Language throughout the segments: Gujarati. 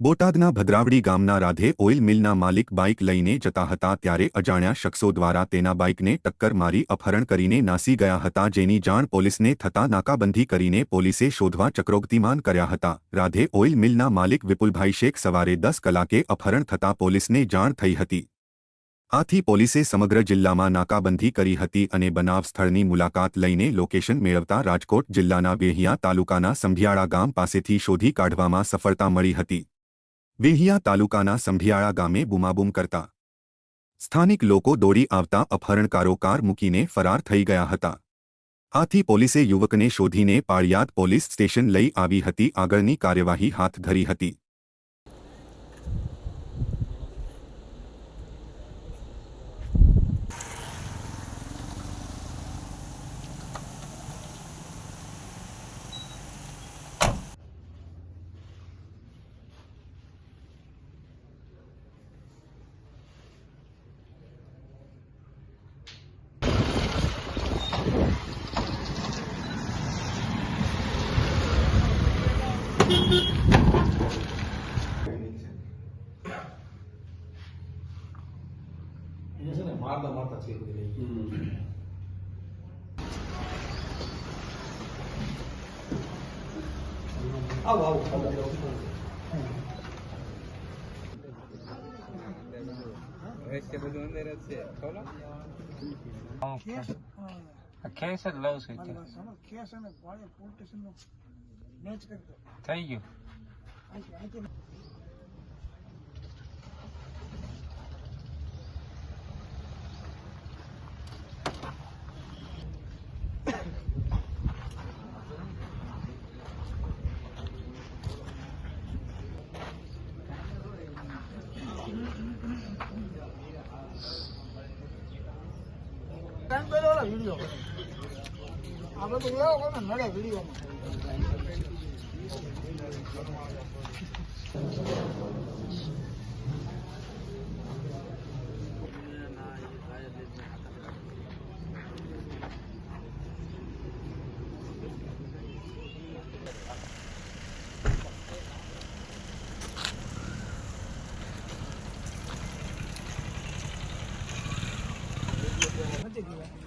બોટાદના ભદ્રાવડી ગામના રાધે ઓઇલ મિલના માલિક બાઇક લઈને જતા હતા ત્યારે અજાણ્યા શખ્સો દ્વારા તેના બાઇકને ટક્કર મારી અપહરણ કરીને નાસી ગયા હતા જેની જાણ પોલીસને થતાં નાકાબંધી કરીને પોલીસે શોધવા ચક્રોગતિમાન કર્યા હતા. રાધે ઓઇલ મિલના માલિક વિપુલભાઈ શેખ સવારે દસ કલાકે અપહરણ થતાં પોલીસને જાણ થઈ હતી. આથી પોલીસે સમગ્ર જિલ્લામાં નાકાબંધી કરી હતી અને બનાવ સ્થળની મુલાકાત લઈને લોકેશન મેળવતા રાજકોટ જિલ્લાના વેહિયા તાલુકાના સંભિયાળા ગામ પાસેથી શોધી કાઢવામાં સફળતા મળી હતી. વેહિયા તાલુકાના સંભિયાળા ગામે બૂમાબૂમ કરતા સ્થાનિક લોકો દોડી આવતા અપહરણકારો કાર મૂકીને ફરાર થઈ ગયા હતા આથી પોલીસે યુવકને શોધીને પાળિયાદ પોલીસ સ્ટેશન લઈ આવી હતી આગળની કાર્યવાહી હાથ ધરી હતી એને છે ને મારતા મારતા છે બધી લઈ આવો આવો બધું અંદર જ છે ખોલો કેસ જ લઉં છું કેસ અને પોલીસ સ્ટેશનનો મેચ થઈ ગયું વીડિયો. આપણે તો એવો કોને નડે વિડીયોમાં નથી ગયા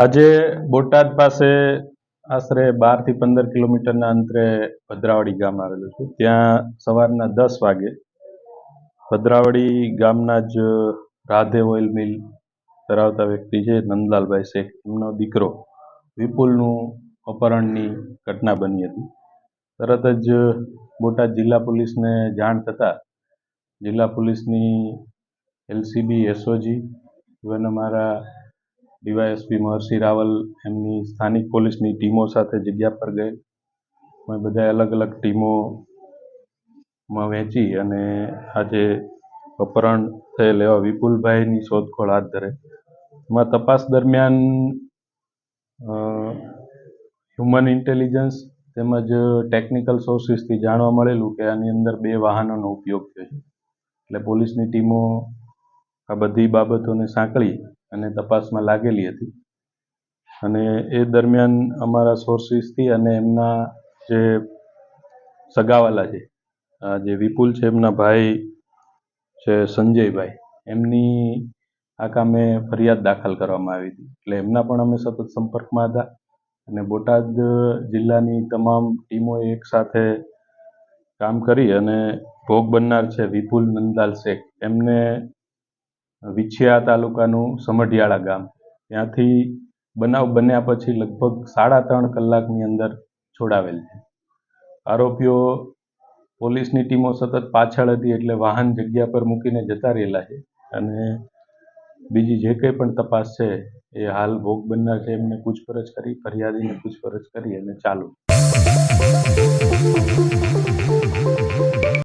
આજે બોટાદ પાસે આશરે બારથી પંદર કિલોમીટરના અંતરે ભદ્રાવડી ગામ આવેલું છે. ત્યાં સવારના દસ વાગે ભદ્રાવડી ગામના જ રાધે ઓઇલ મિલ ધરાવતા વ્યક્તિ છે, નંદલાલભાઈ શેખ. એમનો દીકરો વિપુલનું અપહરણની ઘટના બની હતી. તરત જ બોટાદ જિલ્લા પોલીસને જાણ થતાં જિલ્લા પોલીસની એલસીબી, એસઓજી, ઇવન અમારા ડીવાયએસપી મહર્ષિ રાવલ એમની સ્થાનિક પોલીસની ટીમો સાથે જગ્યા પર ગઈ. અમે બધા અલગ અલગ ટીમોમાં વહેંચી અને આજે અપહરણ થયેલ એવા વિપુલભાઈની શોધખોળ હાથ ધરે. એમાં તપાસ દરમિયાન હ્યુમન ઇન્ટેલિજન્સ તેમજ ટેકનિકલ સોર્સિસથી જાણવા મળેલું કે આની અંદર બે વાહનોનો ઉપયોગ થયો છે. એટલે પોલીસની ટીમો આ બધી બાબતોને સાંકળી અને તપાસમાં લાગેલી હતી. અને એ દરમિયાન અમારા સોર્સિસથી અને એમના જે સગાવાલા છે જે વિપુલ છે, એમના ભાઈ છે, સંજયભાઈ, એમની આ કામે ફરિયાદ દાખલ કરવામાં આવી હતી. એટલે એમના પણ અમે સતત સંપર્કમાં હતા અને બોટાદ જિલ્લાની તમામ ટીમોએ એકસાથે કામ કરી અને ભોગ બનનાર છે વિપુલ નંદલાલ શેખ. એમને વિછિયા તાલુકાનું સમઢિયાળા ગામ. ત્યાંથી બનાવ બન્યા પછી લગભગ સાડા ત્રણ કલાકની અંદર છોડાવેલ છે. આરોપીઓ પોલીસની ટીમો સતત પાછળ હતી એટલે વાહન જગ્યા પર મૂકીને જતા રહેલા છે અને બીજી જે કંઈ પણ તપાસ છે એ હાલ ભોગ બનનાર છે એમને પૂછપરછ કરી, ફરિયાદીને પૂછપરછ કરી અને ચાલુ.